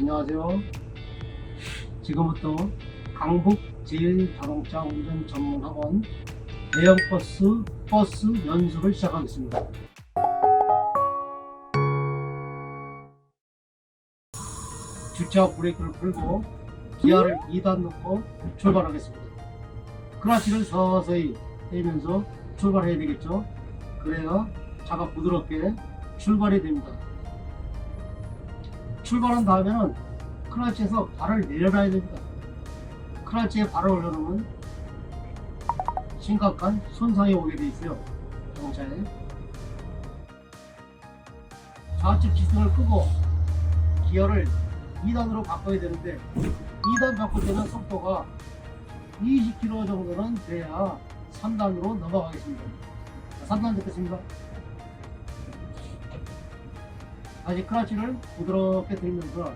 안녕하세요. 지금부터 강북 제일자동차 운전 전문 학원 대형 버스 버스 연수를 시작하겠습니다. 주차 브레이크를 풀고 기아를 2단 넣고 출발하겠습니다. 크라치를 서서히 떼면서 출발해야 되겠죠. 그래야 차가 부드럽게 출발이 됩니다. 출발한 다음에는 크라치에서 발을 내려놔야 됩니다. 크라치에 발을 올려놓으면 심각한 손상이 오게 돼 있어요. 자동차에. 좌측 기승을 끄고 기어를 2단으로 바꿔야 되는데 2단 바꿀 때는 속도가 20km 정도는 돼야 3단으로 넘어가겠습니다. 3단 듣겠습니다. 다시 크라치를 부드럽게 들면서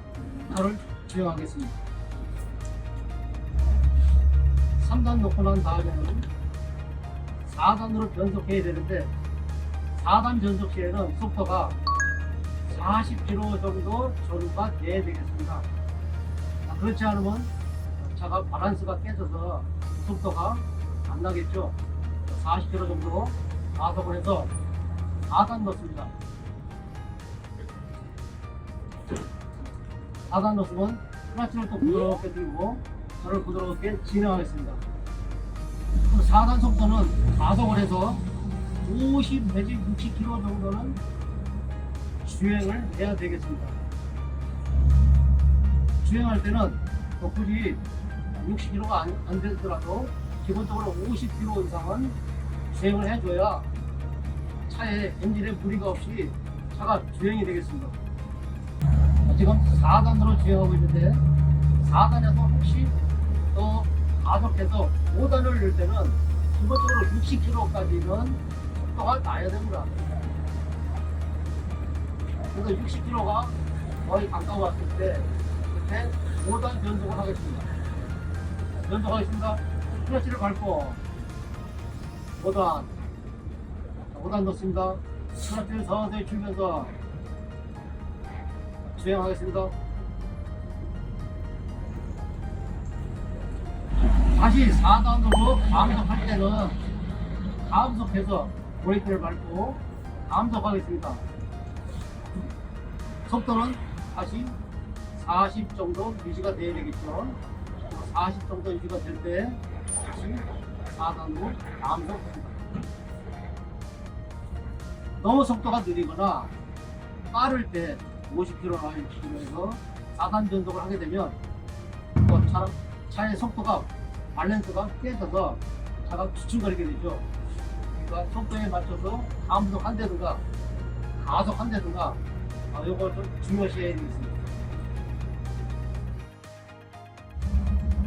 차를 주행하겠습니다. 3단 놓고 난 다음에는 4단으로 변속해야 되는데 4단 변속 시에는 속도가 40km 정도 조류가 돼야 되겠습니다. 아, 그렇지 않으면 차가 바란스가 깨져서 속도가 안 나겠죠. 40km 정도 가속을 해서 4단 넣습니다. 4단 넣으면 클러치를 또 부드럽게 들고 저를 부드럽게 진행하겠습니다. 4단 속도는 가속을 해서 50 내지 60km 정도는 주행을 해야 되겠습니다. 주행할 때는 뭐 굳이 60km가 안, 안 되더라도 기본적으로 50km 이상은 주행을 해줘야 차에 엔진에 무리가 없이 차가 주행이 되겠습니다. 지금 4단으로 주행하고 있는데 4단에서 혹시 또 가속해서 5단을 넣을 때는 기본적으로 60km까지는 속도가 나야 됩니다. 그래서 60km가 거의 가까웠을 때 그때 5단 변속을 하겠습니다. 변속하겠습니다. 클러치를 밟고 5단 5단 넣습니다. 클러치를 서서히 줄면서 주행하겠습니다. 다시 4단으로 감속할 때는 감속해서 브레이크를 밟고 감속하겠습니다. 속도는 다시 40 정도 유지가 돼야 되겠죠. 40 정도 유지가 될 때 다시 4단으로 감속합니다. 너무 속도가 느리거나 빠를 때 50km나 60km에서 4단 변속을 하게 되면 또 차, 차의 속도가 밸런스가 깨져서 차가 주춤거리게 되죠. 그러니까 속도에 맞춰서 감속한다든가 가속한다든가 아, 요거 좀 중요시해야 되겠습니다.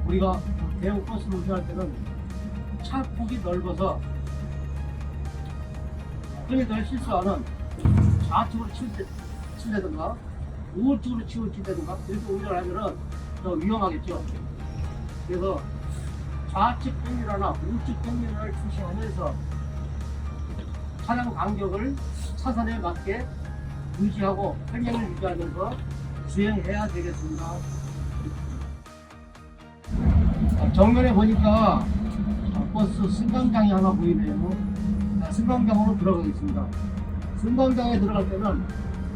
우리가 대형 버스를 운전할 때는 차 폭이 넓어서 흔히들 실수하는 좌측으로 칠 때, 칠다든가 우측으로 치고 칠다든가 이렇게 운전을 하면은 더 위험하겠죠. 그래서 좌측 백미러나 우측 백미러를 주시하면서 차량 간격을 차선에 맞게 유지하고 평행을 유지하면서 주행해야 되겠습니다. 아, 정면에 보니까 버스 승강장이 하나 보이네요. 자, 승강장으로 들어가겠습니다. 승강장에 들어갈 때는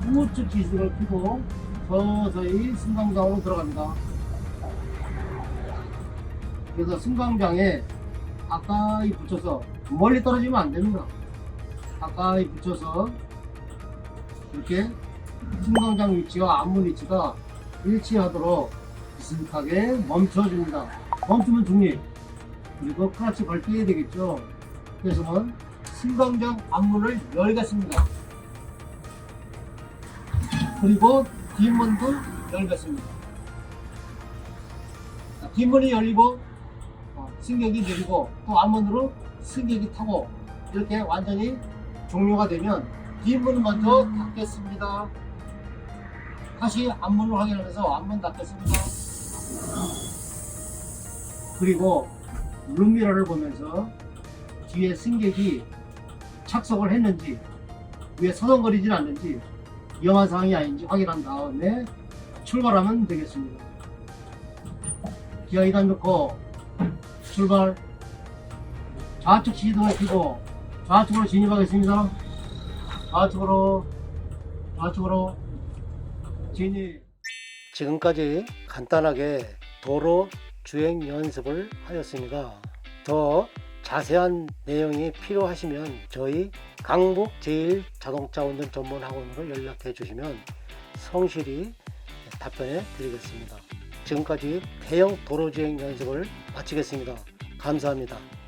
우측 기승을 켜고 서서히 승강장으로 들어갑니다. 그래서 승강장에 가까이 붙여서 멀리 떨어지면 안 됩니다. 가까이 붙여서 이렇게 승강장 위치와 앞문 위치가 일치하도록 비슷하게 멈춰줍니다. 멈추면 중립. 그리고 크러치 걸 떼야 되겠죠. 그래서는 승강장 앞문을 열겠습니다. 그리고 뒷문도 열겠습니다. 자, 뒷문이 열리고 어, 승객이 내리고 또 앞문으로 승객이 타고 이렇게 완전히 종료가 되면 뒷문을 먼저 닫겠습니다. 다시 앞문을 확인하면서 앞문 닫겠습니다. 그리고 룸미러를 보면서 뒤에 승객이 착석을 했는지 위에 서성거리진 않는지 위험한 상황이 아닌지 확인한 다음에 출발하면 되겠습니다. 기아 2단 넣고 출발 좌측 시동을 켜고 좌측으로 진입하겠습니다. 좌측으로 좌측으로 진입 지금까지 간단하게 도로 주행 연습을 하였습니다. 더 자세한 내용이 필요하시면 저희 강북 제일 자동차 운전 전문 학원으로 연락해 주시면 성실히 답변해 드리겠습니다. 지금까지 대형 도로 주행 연습을 마치겠습니다. 감사합니다.